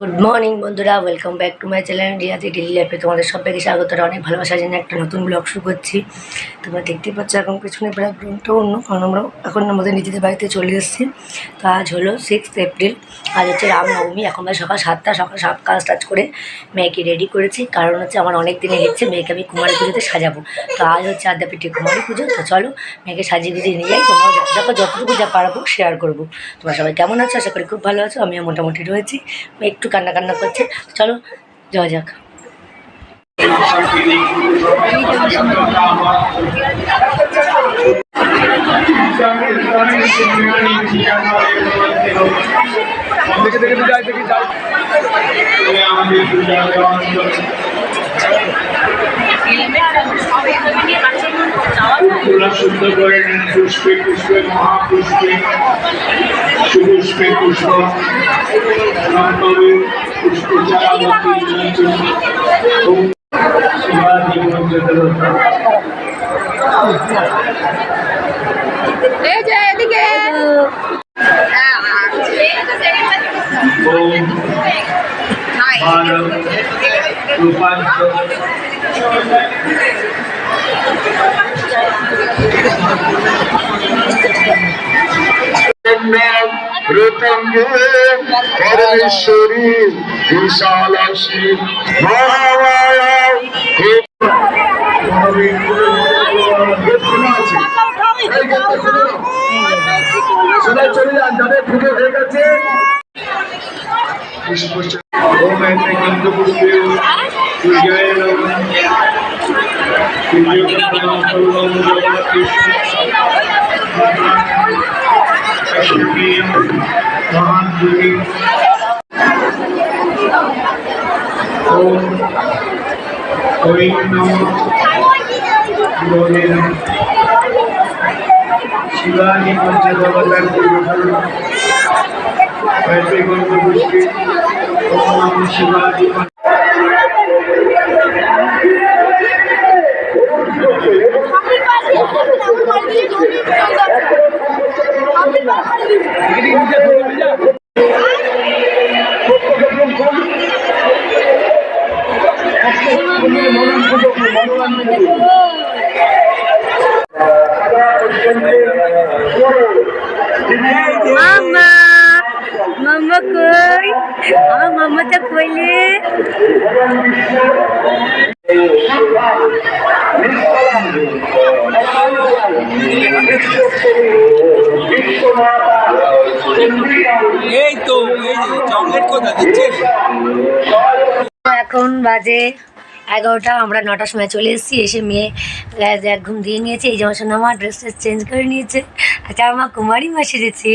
Good morning বন্ধুরা welcome back to my channel Riyadi daily লাইফে তোমাদের সবাইকে স্বাগত। অনেক ভালোবাসা জন্য একটা নতুন ব্লগ শুরু করছি। তোমরা দেখতেই পাচ্ছ, এখন পিছনে ব্যাকগ্রাউন্ডটা অন্য, কারণ আমরা এখন আমাদের নিজেদের বাড়িতে চলে এসেছি। তো আজ হলো সিক্স এপ্রিল আজ হচ্ছে রামনবমী এখন প্রায় সকাল সাতটা, সকাল সাত কাজ টাজ করে মেয়েকে রেডি করেছি। কারণ হচ্ছে আমার অনেক দিনের ইচ্ছে মেয়েকে আমি কুমারী পুজোতে সাজাবো। তো আজ হচ্ছে আদ্যাপীঠে কুমারী পুজো, তো চলো মেয়েকে সাজিয়ে গুজিয়ে নিয়ে যাই। তোমরা দেখো যতটুকু যা পারব শেয়ার করব। তোমরা সবাই কেমন আছো? আশা করি খুব ভালো আছো, আমিও মোটামুটি রয়েছি। মেয়ে একটু কান্না কান্না করছে। চলো যাওয়া যাক। পুষ্পে পুষ্পে মহাপুষ্পে। পুষ্প পুষ্প এই যে এদিকে ওম ভারত রূপাঞ্চ ঋতঙ্গে পরমেশ্বরী বিশালাক্ষী মহামায়া। হে সবাই চলে যান যাদের পুজো হয়ে গেছে। ওম শিবাজী পঞ্চদেবতার পরিবেশন গোষ্ঠী শিবাজী মামা মামা কই? আমার মামাটা কইলে। এই তো এই চকলেট কোথা দিচ্ছিস এখন বাজে এগারোটা আমরা নটার সময় চলে এসেছি এসে মেয়ে আহ, এক ঘুম দিয়ে নিয়েছে এই যেমন সোনা মা ড্রেস ট্রেস চেঞ্জ করে নিয়েছে। আচ্ছা আমার মা কুমারী মা সেজেছে।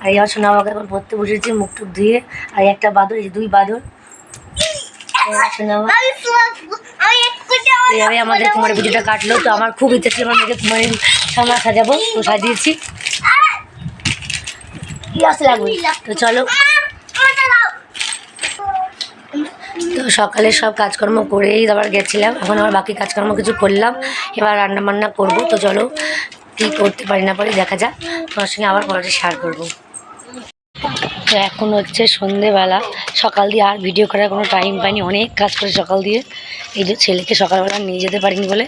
আর এই আমার সোনা আমাকে এখন পড়তে বসেছে মুখ টুক ধুয়ে আর একটা বাদর এই দুই বাদর। এই আমার এইভাবে আমাদের কুমারী পুজোটা কাটলো তো আমার খুব ইচ্ছে ছিল আমার মেয়েকে কুমারী সামনা সাজাবো তো সাজিয়েছি। লাগবে। তো চলো। তো সকালে সব কাজকর্ম করেই আবার গেছিলাম এখন আবার বাকি কাজকর্ম কিছু করলাম এবার রান্না বান্না করব তো চলো কী করতে পারি না পারি দেখা যাক তোমার সঙ্গে আবার পরে শেয়ার করব। তো এখন হচ্ছে সন্ধেবেলা। সকাল দিয়ে আর ভিডিও করার কোনো টাইম পাইনি। অনেক কাজ করে সকাল দিয়ে। এই যে ছেলেকে সকালবেলা নিয়ে যেতে পারিনি বলে।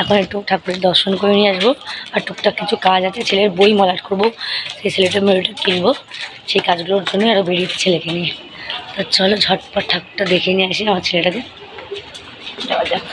এখন একটু ঠাকুরের দর্শন করে নিয়ে আসব। আর টুকটাক কিছু কাজ আছে। ছেলের বই মলাট করব। সেই ছেলেটা মেয়েটা কিনবো। সেই কাজগুলোর জন্য আরও বেরিয়েছে ছেলেকে নিয়ে। তো চলো ঝটপট ঠাকুরটা দেখে নিয়ে আসি আমার ছেলেটাকে। যাওয়া যাক।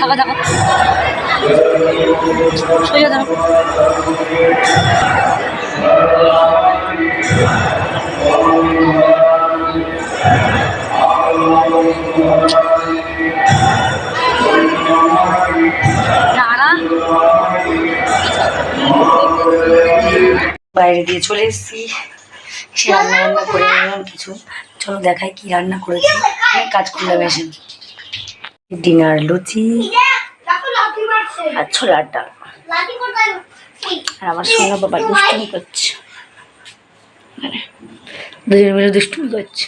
থাকো থাকো। বাইরে দিয়ে চলে এসেছি। সে রান্না বান্না করে নিলাম কিছু। চলো দেখাই কি রান্না করেছি। অনেক কাজ করলাম এসে ডিনার লুচি। আর ছোলার ডাল। আর আমার সোনা বাবা দুষ্টুমি করছে। দুজন মিলে দুষ্টুমি করছে।